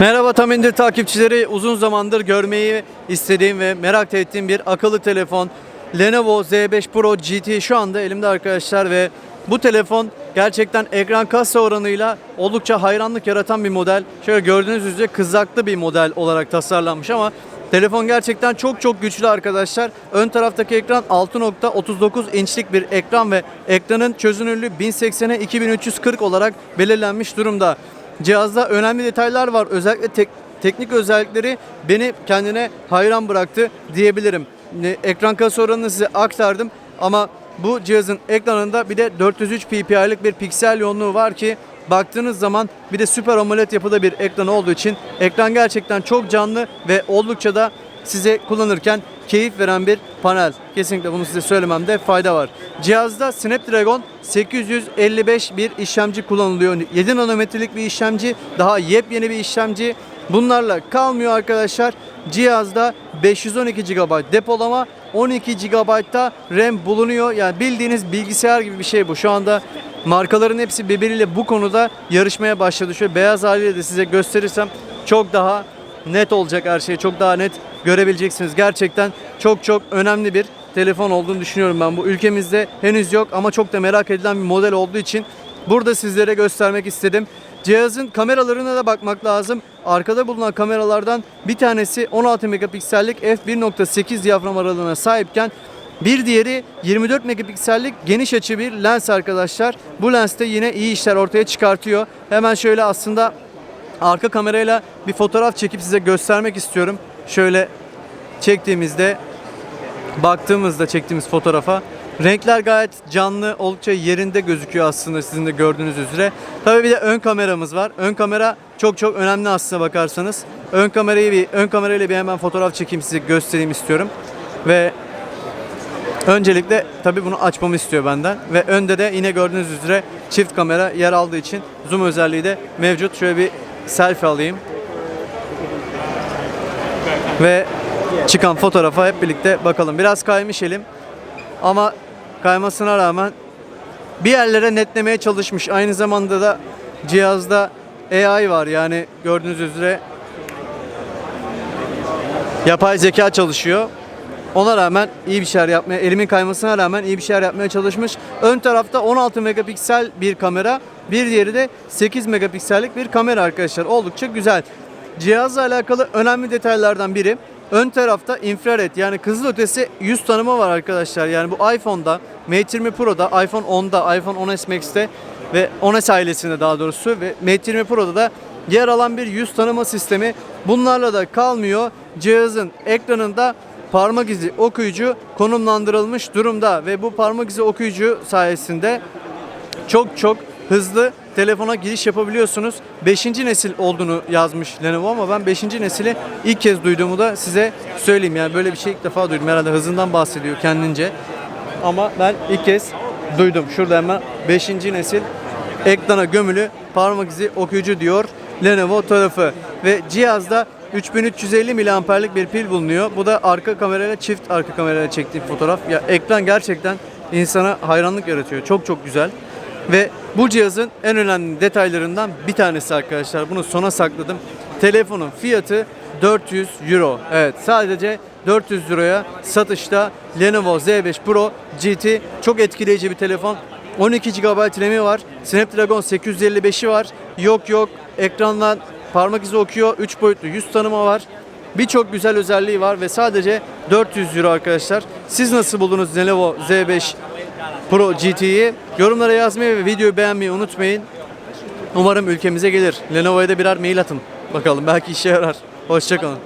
Merhaba Tam İndir takipçileri. Uzun zamandır görmeyi istediğim ve merak ettiğim bir akıllı telefon Lenovo Z5 Pro GT şu anda elimde arkadaşlar ve bu telefon gerçekten ekran kasa oranıyla oldukça hayranlık yaratan bir model. Şöyle gördüğünüz üzere kızaklı bir model olarak tasarlanmış ama telefon gerçekten çok çok güçlü arkadaşlar. Ön taraftaki ekran 6.39 inçlik bir ekran ve ekranın çözünürlüğü 1080'e 2340 olarak belirlenmiş durumda. Cihazda önemli detaylar var. Özellikle tek- teknik özellikleri beni kendine hayran bıraktı diyebilirim. Ekran kasa oranını size aktardım ama bu cihazın ekranında bir de 403 ppi'lik bir piksel yoğunluğu var ki baktığınız zaman bir de Super AMOLED yapıda bir ekran olduğu için ekran gerçekten çok canlı ve oldukça da size kullanırken keyif veren bir panel. Kesinlikle bunu size söylememde fayda var. Cihazda Snapdragon 855 bir işlemci kullanılıyor. 7 nanometrelik bir işlemci, daha yepyeni bir işlemci. Bunlarla kalmıyor arkadaşlar. Cihazda 512 GB depolama, 12 GB da RAM bulunuyor. Yani bildiğiniz bilgisayar gibi bir şey bu. Şu anda markaların hepsi birbiriyle bu konuda yarışmaya başladı. Şöyle beyaz haliyle de size gösterirsem çok daha net olacak her şey. Çok daha net görebileceksiniz. Gerçekten çok çok önemli bir telefon olduğunu düşünüyorum ben. Bu ülkemizde henüz yok ama çok da merak edilen bir model olduğu için burada sizlere göstermek istedim. Cihazın kameralarına da bakmak lazım. Arkada bulunan kameralardan bir tanesi 16 megapiksellik f1.8 diyafram aralığına sahipken bir diğeri 24 megapiksellik geniş açı bir lens arkadaşlar. Bu lens de yine iyi işler ortaya çıkartıyor. Hemen şöyle aslında arka kamerayla bir fotoğraf çekip size göstermek istiyorum. Şöyle çektiğimizde baktığımızda çektiğimiz fotoğrafa renkler gayet canlı, oldukça yerinde gözüküyor aslında sizin de gördüğünüz üzere. Tabii bir de ön kameramız var. Ön kamera çok çok önemli aslına bakarsanız. Ön kamerayı bir ön kamerayla bir hemen fotoğraf çekeyim size göstereyim istiyorum. Ve Öncelikle tabii bunu açmamı istiyor benden ve önde de yine gördüğünüz üzere çift kamera yer aldığı için zoom özelliği de mevcut. Şöyle bir selfie alayım. Ve çıkan fotoğrafa hep birlikte bakalım. Biraz kaymış elim ama kaymasına rağmen bir yerlere netlemeye çalışmış. Aynı zamanda da cihazda AI var yani gördüğünüz üzere yapay zeka çalışıyor. Ona rağmen iyi bir şeyler yapmaya, elimin kaymasına rağmen iyi bir şeyler yapmaya çalışmış. Ön tarafta 16 megapiksel bir kamera, bir diğeri de 8 megapiksellik bir kamera arkadaşlar. Oldukça güzel. Cihazla alakalı önemli detaylardan biri ön tarafta infrared yani kızıl ötesi yüz tanıma var arkadaşlar. Yani bu iPhone'da, Mate 20 Pro'da, iPhone 10'da, iPhone 10s Max'te ve 10s ailesinde daha doğrusu ve Mate 20 Pro'da da yer alan bir yüz tanıma sistemi. Bunlarla da kalmıyor. Cihazın ekranında parmak izi okuyucu konumlandırılmış durumda ve bu parmak izi okuyucu sayesinde çok çok hızlı telefona giriş yapabiliyorsunuz. 5. nesil olduğunu yazmış Lenovo ama ben 5. nesili ilk kez duyduğumu da size söyleyeyim. Yani böyle bir şey ilk defa duydum. Herhalde hızından bahsediyor kendince. Ama ben ilk kez duydum. Şurada hemen 5. nesil ekrana gömülü parmak izi okuyucu diyor Lenovo tarafı. Ve cihazda 3350 miliamperlik bir pil bulunuyor. Bu da arka kamerayla çift arka kamerayla çektiğim fotoğraf. Ya ekran gerçekten insana hayranlık yaratıyor. Çok çok güzel. Ve bu cihazın en önemli detaylarından bir tanesi arkadaşlar. Bunu sona sakladım. Telefonun fiyatı 400 Euro. Evet sadece 400 Euro'ya satışta Lenovo Z5 Pro GT çok etkileyici bir telefon. 12 GB RAM'i var. Snapdragon 855'i var. Yok yok ekrandan parmak izi okuyor. 3 boyutlu yüz tanıma var. Birçok güzel özelliği var ve sadece 400 Euro arkadaşlar. Siz nasıl buldunuz Lenovo Z5 Pro GT'yi? Yorumlara yazmayı ve videoyu beğenmeyi unutmayın. Umarım ülkemize gelir. Lenovo'ya da birer mail atın. Bakalım belki işe yarar. Hoşçakalın.